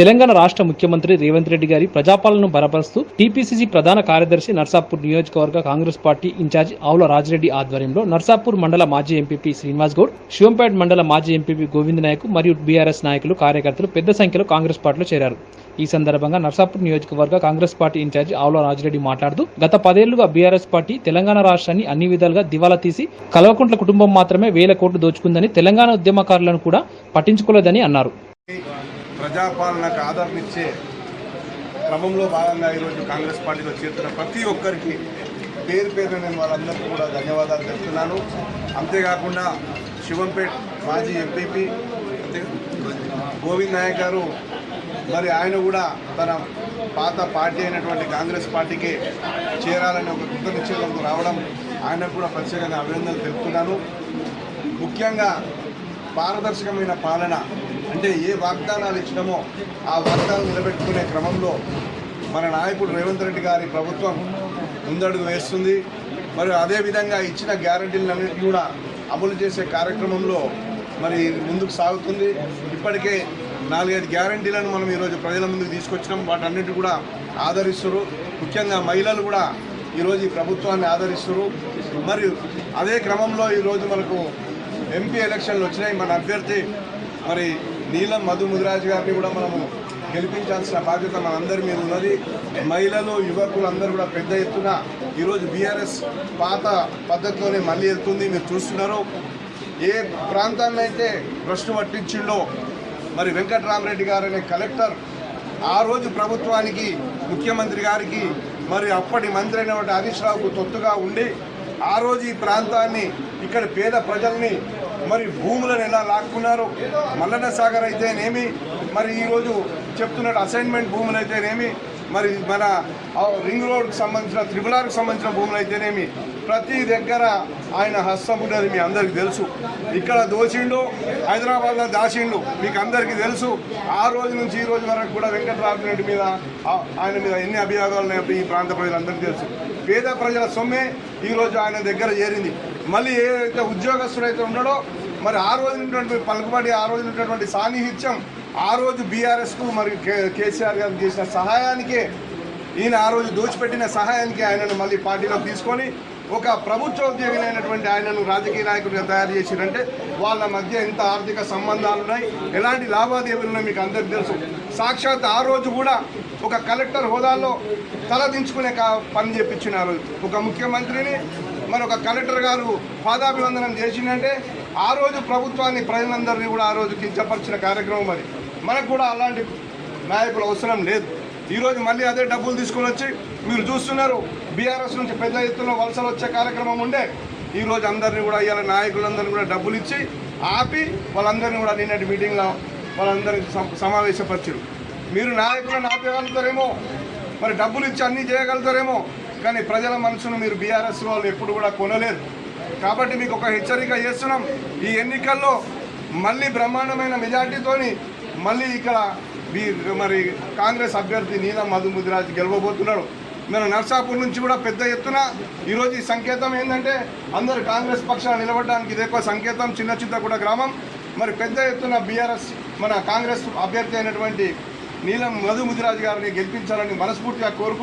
తెలంగాణ రాష్ట్ర ముఖ్యమంత్రి రేవంత్ రెడ్డి గారి ప్రజాపాలనను బలపరుస్తూ టీపీసీసీ ప్రధాన కార్యదర్శి నర్సాపూర్ నియోజకవర్గ కాంగ్రెస్ పార్టీ ఇన్ఛార్జి ఆవుల రాజిరెడ్డి ఆధ్వర్యంలో నర్సాపూర్ మండల మాజీ ఎంపీపీ శ్రీనివాస్ గౌడ్ శివంపేట మండల మాజీ ఎంపీపీ గోవింద్ నాయక్ మరియు బీఆర్ఎస్ నాయకులు కార్యకర్తలు పెద్ద సంఖ్యలో కాంగ్రెస్ పార్టీలో చేరారు. ఈ సందర్భంగా నర్సాపూర్ నియోజకవర్గ కాంగ్రెస్ పార్టీ ఇన్ఛార్జి ఆవుల రాజిరెడ్డి మాట్లాడుతూ గత పదేళ్ళుగా బీఆర్ఎస్ పార్టీ తెలంగాణ రాష్ట్రాన్ని అన్ని విధాలుగా దివాలా తీసి కల్వకుంట్ల కుటుంబం మాత్రమే వేల కోట్లు దోచుకుందని తెలంగాణ ఉద్యమకారులను కూడా పట్టించుకోలేదని అన్నారు. ప్రజాపాలనకు ఆదరణిచ్చే క్రమంలో భాగంగా ఈరోజు కాంగ్రెస్ పార్టీలో చేరుతున్న ప్రతి ఒక్కరికి పేరు పేరు నేను వాళ్ళందరికీ కూడా ధన్యవాదాలు తెలుపుతున్నాను. అంతేకాకుండా శివంపేట్ మాజీ ఎంపీపీ గోవింద్ నాయక్ గారు మరి ఆయన కూడా తన పాత పార్టీ అయినటువంటి కాంగ్రెస్ పార్టీకి చేరాలని ఒక కృత నిశ్చయంతో రావడం ఆయనకు కూడా ప్రత్యేకంగా అభినందనలు తెలుపుతున్నాను. ముఖ్యంగా పారదర్శకమైన పాలన అంటే ఏ వాగ్దానాలు ఇచ్చినామో ఆ వాగ్దానాలు నిలబెట్టుకునే క్రమంలో మన నాయకుడు రేవంత్ రెడ్డి గారి ప్రభుత్వం ముందడుగు వేస్తుంది. మరి అదేవిధంగా ఇచ్చిన గ్యారంటీలన్నింటినీ కూడా అమలు చేసే కార్యక్రమంలో మరి ముందుకు సాగుతుంది. ఇప్పటికే నాలుగైదు గ్యారంటీలను మనం ఈరోజు ప్రజల ముందుకు తీసుకొచ్చినాం. వాటన్నిటి కూడా ఆదరిస్తారు ముఖ్యంగా మహిళలు కూడా ఈరోజు ఈ ప్రభుత్వాన్ని ఆదరిస్తారు మరియు అదే క్రమంలో ఈరోజు మనకు ఎంపీ ఎలక్షన్లు వచ్చినాయి. మన అభ్యర్థి మరి నీలం మధు ముదిరాజు గారిని కూడా మనము గెలిపించాల్సిన బాధ్యత మనందరి మీద ఉన్నది. మహిళలు యువకులు అందరూ కూడా పెద్ద ఎత్తున ఈరోజు బీఆర్ఎస్ పాత పద్ధతిలోనే మళ్ళీ వెళ్తుంది. మీరు చూస్తున్నారు. ఏ ప్రాంతాన్ని అయితే ప్రశ్న పట్టించిండో మరి వెంకట్రామరెడ్డి గారు అనే కలెక్టర్ ఆ రోజు ప్రభుత్వానికి ముఖ్యమంత్రి గారికి మరి అప్పటి మంత్రి అయినటువంటి హరీష్ రావుకు తొత్తుగా ఉండి ఆ రోజు ఈ ప్రాంతాన్ని ఇక్కడ పేద ప్రజల్ని మరి భూములను ఎలా లాక్కున్నారు మల్లన్న సాగర్ అయితేనేమి మరి ఈరోజు చెప్తున్నట్టు అసైన్మెంట్ భూములు అయితేనేమి మరి మన రింగ్ రోడ్కి సంబంధించిన త్రిపులార్కి సంబంధించిన భూములు అయితేనేమి ప్రతి దగ్గర ఆయన హస్తం ఉన్నది మీ అందరికీ తెలుసు. ఇక్కడ దోచిండు హైదరాబాద్లో దాచిండు మీకు అందరికీ తెలుసు. ఆ రోజు నుంచి ఈ రోజు వరకు కూడా వెంకటరావు రెడ్డి మీద ఆయన మీద ఎన్ని అభియోగాలు ఉన్నాయో ఈ ప్రాంత ప్రజలందరికీ తెలుసు. పేద ప్రజల సొమ్మే ఈ రోజు ఆయన దగ్గర చేరింది. మళ్ళీ ఏదైతే ఉద్యోగస్తుడైతే ఉన్నాడో మరి ఆ రోజునటువంటి పలుకుబడి ఆ రోజు ఉన్నటువంటి సాన్నిహిత్యం ఆ రోజు బీఆర్ఎస్కు మరి కే- కేసీఆర్ గారు చేసిన సహాయానికే ఈయన ఆ రోజు దోచిపెట్టిన సహాయానికి ఆయనను మళ్ళీ పార్టీలో తీసుకొని ఒక ప్రభుత్వ ఉద్యోగినైనటువంటి ఆయనను రాజకీయ నాయకుడిగా తయారు చేసిరంటే వాళ్ళ మధ్య ఎంత ఆర్థిక సంబంధాలు ఉన్నాయి ఎలాంటి లావాదేవీలు ఉన్నాయి మీకు అందరికీ తెలుసు. సాక్షాత్ ఆ రోజు కూడా ఒక కలెక్టర్ హోదాలో తలదించుకునే కా- పని చెప్పించిన ఆ రోజు. ఒక ముఖ్యమంత్రిని మరి ఒక కలెక్టర్ గారు పాదాభివందనం చేసిందంటే ఆ రోజు ప్రభుత్వాన్ని ప్రజలందరినీ కూడా ఆ రోజు కించపరిచిన కార్యక్రమం మరి. మనకు కూడా అలాంటి నాయకులు అవసరం లేదు. ఈరోజు మళ్ళీ అదే డబ్బులు తీసుకొని వచ్చి మీరు చూస్తున్నారు బీఆర్ఎస్ నుంచి పెద్ద ఎత్తున వలసలు వచ్చే కార్యక్రమం ఉండే. ఈరోజు అందరినీ కూడా ఇవాళ నాయకులందరినీ కూడా డబ్బులు ఇచ్చి ఆపి వాళ్ళందరినీ కూడా నిన్నటి మీటింగ్లో వాళ్ళందరినీ సమావేశపరిచారు మీరు నాయకులను ఆపేయగలుగుతారేమో మరి డబ్బులు ఇచ్చి అన్నీ చేయగలుగుతారేమో కానీ ప్రజల మనసును మీరు బీఆర్ఎస్ వాళ్ళు ఎప్పుడు కూడా కొనలేరు. కాబట్టి మీకు ఒక హెచ్చరిక చేస్తున్నాం. ఈ ఎన్నికల్లో మళ్ళీ బ్రహ్మాండమైన మెజార్టీతోని మళ్ళీ ఇక్కడ మరి కాంగ్రెస్ అభ్యర్థి నీలం మధు ముదిరాజ్ గెలవబోతున్నాడు. మన నర్సాపూర్ నుంచి కూడా పెద్ద ఎత్తున ఈరోజు ఈ సంకేతం ఏంటంటే అందరు కాంగ్రెస్ పక్షాన నిలబడడానికి ఇది ఎక్కువ సంకేతం. చిన్న చిత్తగూడ గ్రామం. మరి పెద్ద ఎత్తున బీఆర్ఎస్ మన కాంగ్రెస్ అభ్యర్థి అయినటువంటి నీలం మధు ముదిరాజ్ గారిని గెలిపించాలని మనస్ఫూర్తిగా కోరుకుంటున్నాను